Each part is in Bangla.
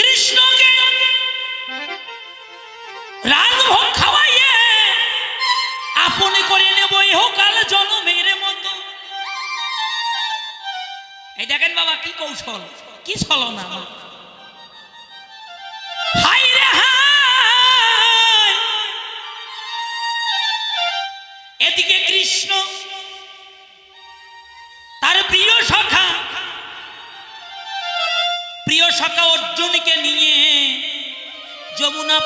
কৃষ্ণকে রাজভোগ খাওয়াইয়ে আপনি করে নেব ইহকাল জনমের মতো এই দেখেন বাবা, কি কৌশল, কি ছলনা আমার।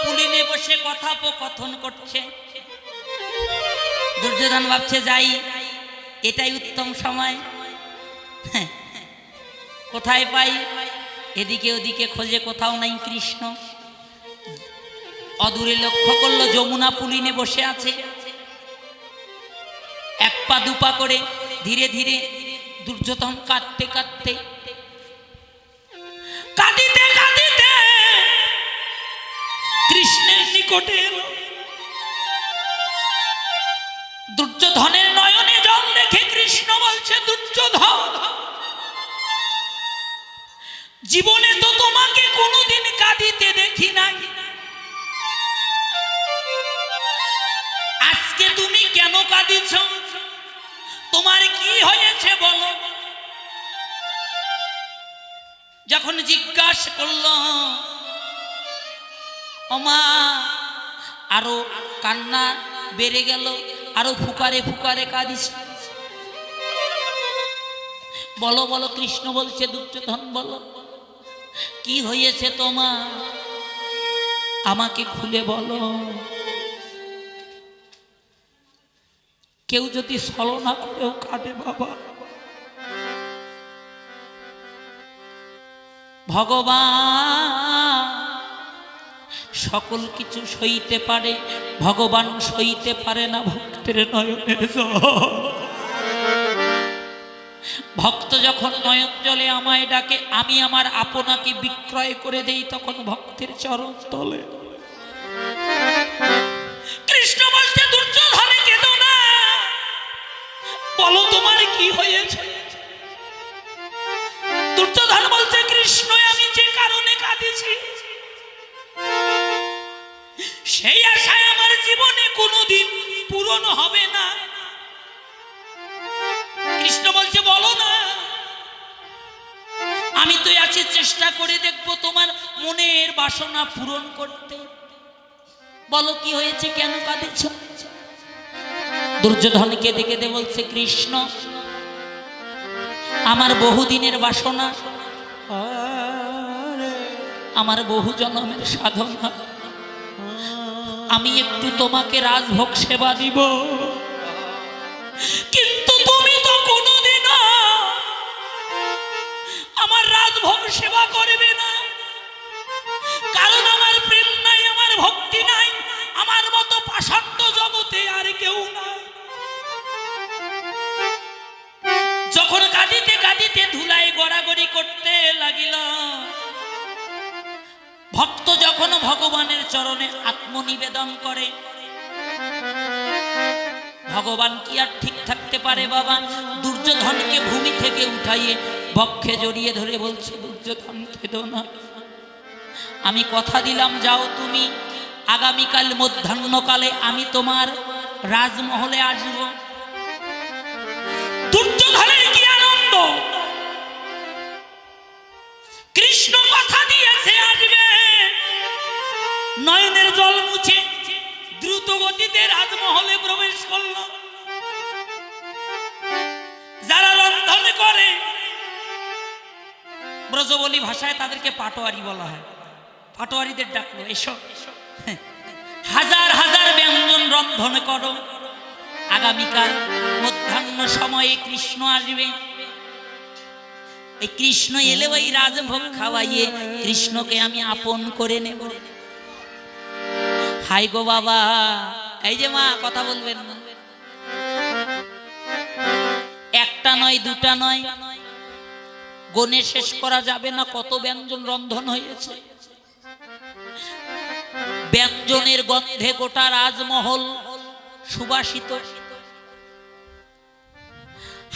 পুলিনে বসে কথোপকথন করছে। দুর্যোধন ভাবছে যাই এটাই উত্তম সময়। হ্যাঁ, কোথায় পাই? এদিকে ওদিকে খোঁজে কোথাও নাই কৃষ্ণ। অদূরে লক্ষ্য করল যমুনা পুলিনে বসে আছে। এক পা দুপা করে ধীরে ধীরে দুর্যোধন কাঁদতে কাঁদতে কাঁদিতে কাঁদিতে নিকটে দুর্যোধনের নয়নে জল দেখে কৃষ্ণ বলছে দুর্যোধন জীবনে তো তোমাকে কোনোদিন কাঁদিতে দেখি নাই। আজকে তুমি কেন কাঁদিছ? তোমার কি হয়েছে বলো? যখন জিজ্ঞাসা করল, ওমা আরও কান্না বেড়ে গেল, আরও ফুকারে ফুকারে কাঁদিস। বলো বলো, কৃষ্ণ বলছে দুর্যোধন বলো, কি হয়েছে তোমার? আমাকে খুলে বলো। কেউ যদি ছলনা করেও কাঁদে বাবা। ভগবান সকল কিছু সইতে পারে, ভগবান সইতে পারে না ভক্তের নয়নের ভক্ত যখন নয়ন জলে আমায় ডাকে, আমি আমার আপনাকে বিক্রয় করে দেই তখন ভক্তের চরণ তলে। কৃষ্ণ বলছে, দুর্যোধনে কেঁদো না। বলো তোমার কি হয়েছে? দুর্যোধন বলছে সেই আশায় আমার জীবনে কোনোদিন পূরণ হবে না। কৃষ্ণ বলছে, বলো না। আমি তো আছি, চেষ্টা করে দেখব তোমার মনের বাসনা পূরণ করতে। বলো কি হয়েছে, কেন কাঁদেছ? দুর্যোধন কেঁদে কেঁদে বলছে, কৃষ্ণ, আমার বহুদিনের বাসনা আমার বহু জন্মের সাধনা আমি একটু তোমাকে রাজভোগ সেবা দিব। কিন্তু তুমি তো কোনোদিনও আমার রাজভোগ সেবা করবে না। কারণ আমার প্রেম নাই, আমার ভক্তি নাই, আমার মতো পাষাণ্ড জগতে আর কেউ নাই। যখন কাঁদিতে কাঁদিতে ধুলাই গড়াগড়ি করতে লাগিল ভক্ত যখন ভগবানের চরণে আত্মনিবেদন করে, ভগবান কি আর ঠিক থাকতে পারে বাবা? দুর্যোধনকে ভূমি থেকে উঠাইয়ে বক্ষে জড়িয়ে ধরে বলছে, দুর্যোধন খেদো না। আমি কথা দিলাম, যাও তুমি। আগামীকাল মধ্যাহ্নকালে আমি তোমার রাজমহলে আসব। দুর্যোধনের কি আনন্দ? কৃষ্ণ কথা দিয়েছে আসবে নয়নের জল মুছে দ্রুত গতিতে রাজমহলে প্রবেশ করল। যারা রন্ধন করে, ব্রজবলী ভাষায় তাদেরকে পাটোয়ারি বলা হয়। পাটোয়ারিদের ডাকলো, এসো। হ্যাঁ। হাজার হাজার ব্যঞ্জন রন্ধন করো। আগামীকাল মধ্যাহ্ন সময়ে কৃষ্ণ আসবে। কৃষ্ণ এলে ওই রাজভোগ খাওয়াইয়ে কৃষ্ণকে আমি আপন করে নেব। হাই গো বাবা, এই যে মা, কথা বলবেন না। একটা নয়, দুটা নয়। গনে শেষ করা যাবে না, কত ব্যঞ্জন রন্ধন হয়েছে। ব্যঞ্জনের গন্ধে গোটা রাজমহল সুবাসিত।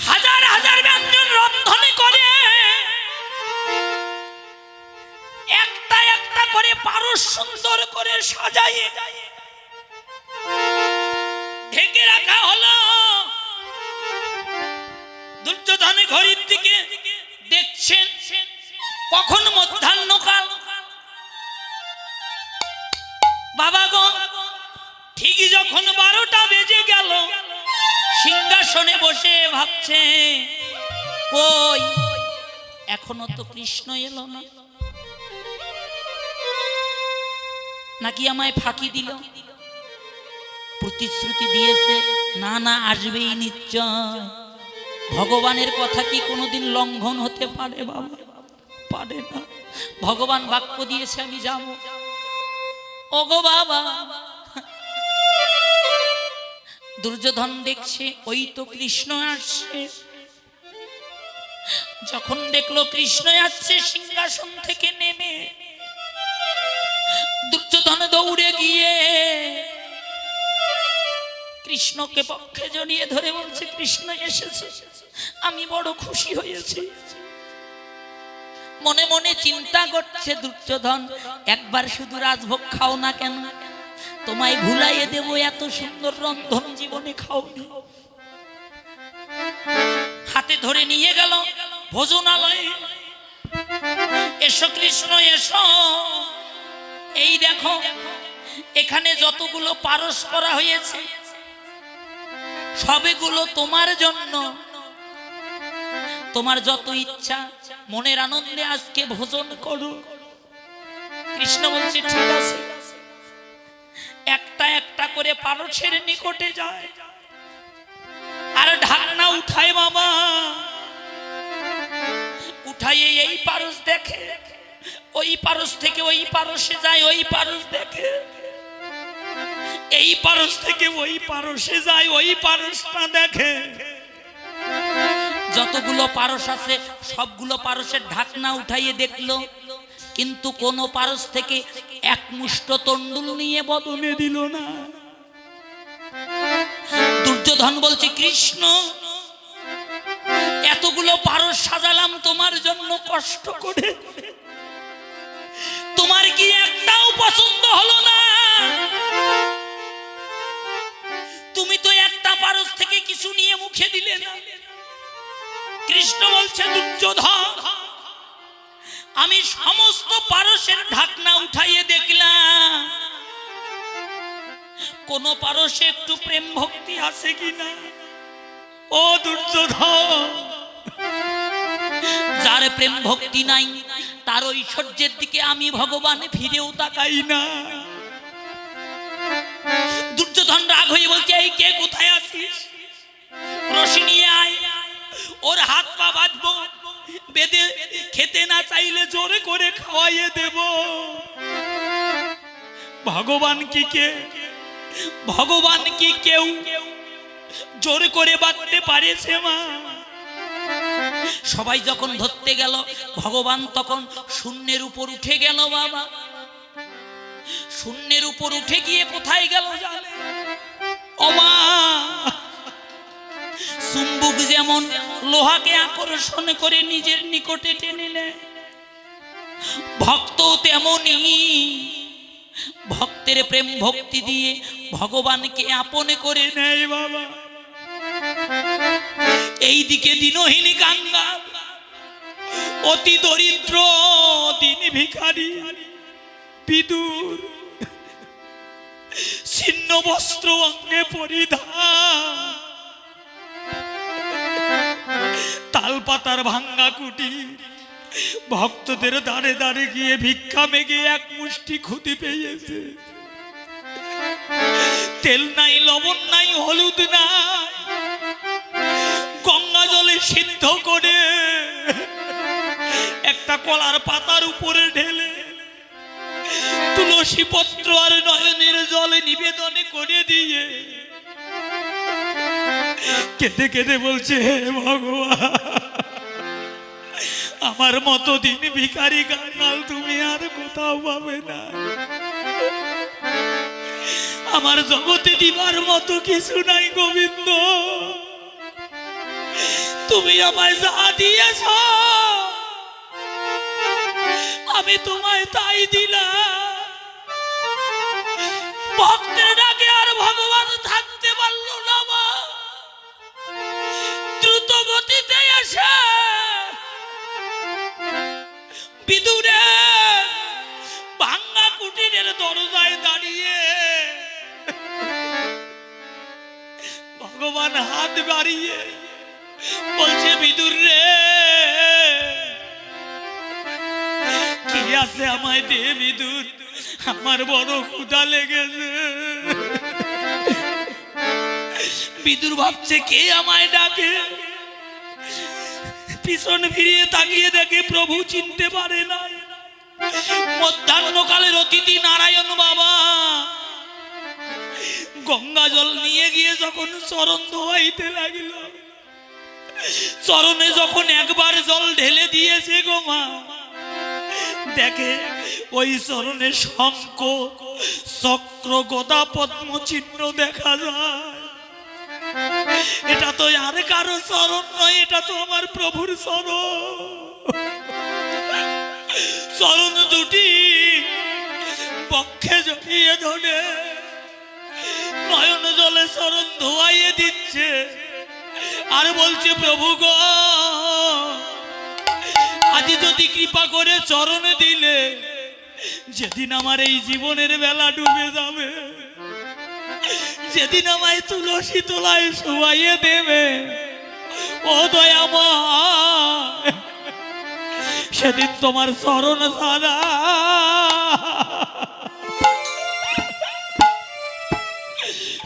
হাজার হাজার ব্যঞ্জন রন্ধনে করে পারস সুন্দর করে সাজাইয়ে ঢেকে রাখা হলো। দুর্যোধন ঘড়ির দিকে দেখছেন কখন মধ্যাহ্নকাল। বাবা গো ঠিকই যখন বারোটা বেজে গেল, সিংহাসনে বসে ভাবছে, কই, এখনও তো কৃষ্ণ এলো না। নাকি আমায় ফাঁকি দিল? প্রতিশ্রুতি দিয়েছে, না না, আসবেই নিশ্চয়। ভগবানের কথা কি কোনোদিন লঙ্ঘন হতে পারে বাবা? পারে না। ভগবান বাক্য দিয়েছে, আমি যাব। ওগো বাবা। দুর্যোধন দেখছে, ওই তো কৃষ্ণ আসছে। যখন দেখল কৃষ্ণ আসছে, সিংহাসন থেকে নেমে দুর্যোধন দৌড়ে গিয়ে কৃষ্ণকে পক্ষে জড়িয়ে ধরে বলছে, কৃষ্ণ এসেছে। আমি বড় খুশি হয়েছি। মনে মনে চিন্তা করছে দুর্যোধন একবার শুধু রাজভোগ খাও না কেন? তোমায় ভুলাইয়ে দেব এত সুন্দর রন্ধন জীবনে খাওনি। হাতে ধরে নিয়ে গেল ভোজনালয়ে। এসো কৃষ্ণ, এসো। এই দেখো, এখানে যতগুলো পারস করা হয়েছে, সবেগুলো তোমার জন্য। তোমার যত ইচ্ছা, মনের আনন্দে আজকে ভোজন করো। কৃষ্ণ বলছে, ঠিক আছে। একটা একটা করে পারসের নিকটে যায়। আর ঢাকনা উঠায় মামা। উঠাইয়ে এই পারস দেখে। ওই পারস থেকে ওই পারসে যায়, ওই পারস দেখে। এই পারস থেকে ওই পারসে যায়, ওই পারসটা দেখে। যতগুলো পারস আছে, সবগুলো পারসের ঢাকনা উঠাইয়ে দেখল। কিন্তু কোন পারস থেকে এক মুষ্ট তন্ডুল নিয়ে বদনে দিল না। দুর্যোধন বলছে, কৃষ্ণ, এতগুলো পারস সাজালাম তোমার জন্য কষ্ট করে। তোমার কি একটাও পছন্দ হলো না? তুমি তো একটা পারস থেকে কিছু নিয়ে মুখে দিলে না। কৃষ্ণ বলছে, দুর্যোধন, আমি সমস্ত পারসের ঢাকনা উঠাইয়ে দেখলাম। কোন পারসে একটু প্রেম ভক্তি আছে কিনা ও দুর্যোধন, যার প্রেম ভক্তি নাই তার ঐশ্বর্যের দিকে আমি ভগবান ফিরেও তাকাই না। দুর্যোধন রাগ হয়ে বলছে, এই কে কোথায় আছিস? রশি নিয়ে আয়। ওর হাত পা বাঁধবো। বেঁধে খেতে না চাইলে জোরে করে খাওয়াইয়ে দেব। ভগবান কি কে? ভগবান কি কেউ? জোর করে বাঁধতে পারেছে মা। সবাই যখন ধরতে গেল, ভগবান তখন শূন্যের উপর উঠে গেল বাবা। শূন্যের উপর উঠে গিয়ে কোথায় গেল জানে? ওমা! চুম্বুক যেমন লোহাকে আকর্ষণ করে নিজের নিকটে টেনে নেয় ভক্ত তেমনই। ভক্তের প্রেম ভক্তি দিয়ে ভগবানকে আপনে করে নেয় বাবা। এই দিকে দিনহীনী গাঙ্গা অতি দরিদ্র, দিন ভিখারি, বিদুর। ছিন্ন বস্ত্র অঙ্গে পরিধান। তালপাতার ভাঙ্গা কুটি, ভক্তদের দাঁড়ে দাঁড়ে গিয়ে ভিক্ষা মেগে এক মুষ্টি খুদি পেয়েছে। তেল নাই, লবণ নাই, হলুদ নাই, গঙ্গা জলে সিদ্ধ করে একটা কলার পাতার উপরে ঢেলে তুলসী পত্র আর নয়নের জলে নিবেদনে করে দিয়ে কেঁদে কেঁদে বলছে, হে ভগবান, আমার মতো দিন ভিকারি গাঙ্গাল তুমি আর কোথাও পাবে না। আমার জগতে দিবার মতো কিছু নাই গোবিন্দ। তুমি আমায় যা দিয়েছ আমি তোমায় তাই দিলাম। ভক্তের ডাকে আর ভগবান থাকতে পারল না মা। দ্রুত গতিতে এসে বিদুরে ভাঙ্গা কুটিরের দরজায় দাঁড়িয়ে ভগবান হাত বাড়িয়ে বলছে, বিদুর রে আছে আমায় দে বিদুর আমার বড় ক্ষুধা লেগেছে। বিদুর ভাবছে, কে আমায় ডাকে? পিছন ফিরিয়ে তাকিয়ে দেখে প্রভু চিনতে পারে না। মধ্যাহ্নকালের অতিথি নারায়ণ বাবা। গঙ্গা জল নিয়ে গিয়ে যখন চরণ ধোয়াইতে লাগিল চরণে যখন একবার জল ঢেলে দিয়েছে গো মা দেখে ওই চরণে শঙ্খ, চক্র, গদা, পদ্ম চিহ্ন দেখা যায়। এটা তো আর কারও চরণ নয়, এটা তো আমার প্রভুর চরণ। চরণ দুটি পক্ষে জড়িয়ে ধরে। নয়ন জলে চরণ ধোয়াইয়ে দিচ্ছে। আর বলছে, প্রভু গো আজ যদি কৃপা করে চরণে দিলে, যেদিন আমার এই জীবনের বেলা ডুবে যাবে, যেদিন আমায় তুলসী তোলায় শোয়াইয়ে দেবে, ও দয়াময়, সেদিন তোমার চরণ সারা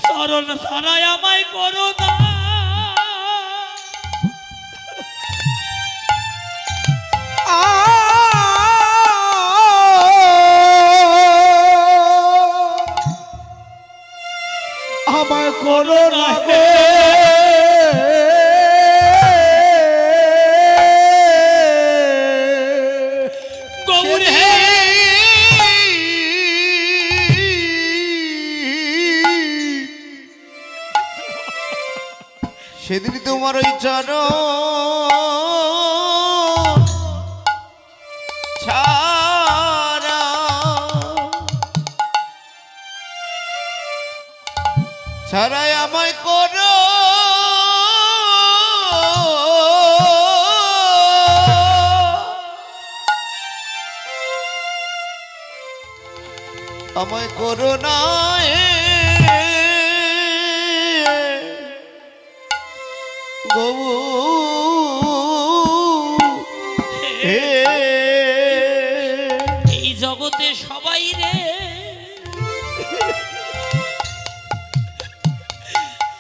চরণ সারায় আমায় করো না। আমার করো না হে সেদিন তোমার ওই চর আমায় করো না গবু এই জগতে সবাই রে।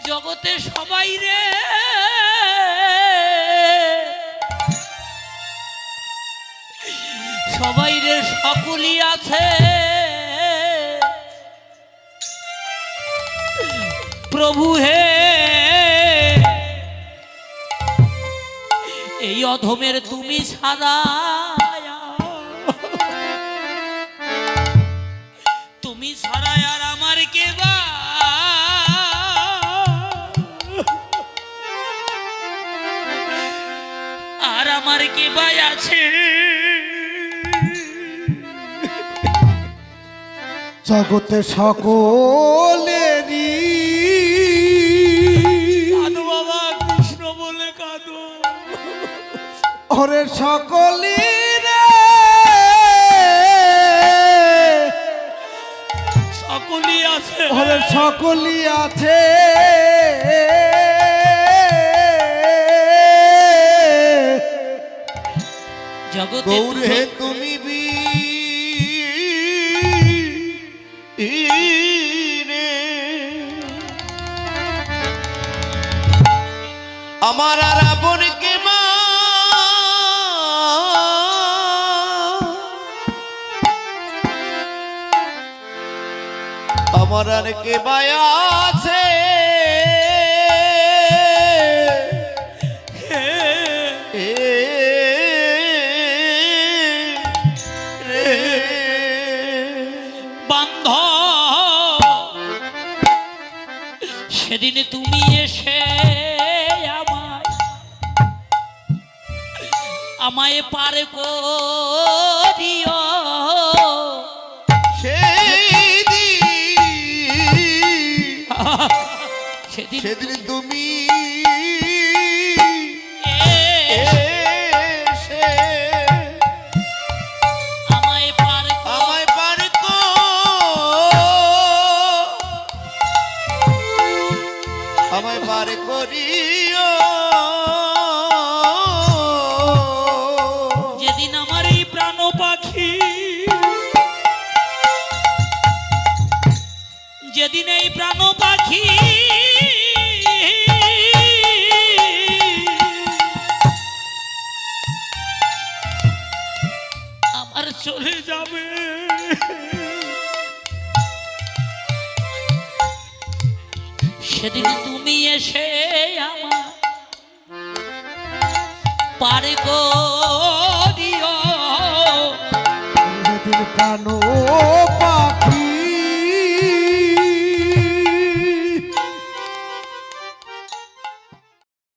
জগতে সবাই রে। সবাই রে, সকলই আছে। প্রভু হে। এই অধমের তুমি ছাড়া তুমি আর আমার কে আর আমার কে আছে? জগতে সকলেরই ওরে সকলি রে। সকলই আছে। ওরে সকলি আছে। জগতে গৌর তুমি বি আমার আমার আর কে আছে? তুমি এসে আমায় আমায় পার করিও সেদিন তুমি করিও। প্রাণ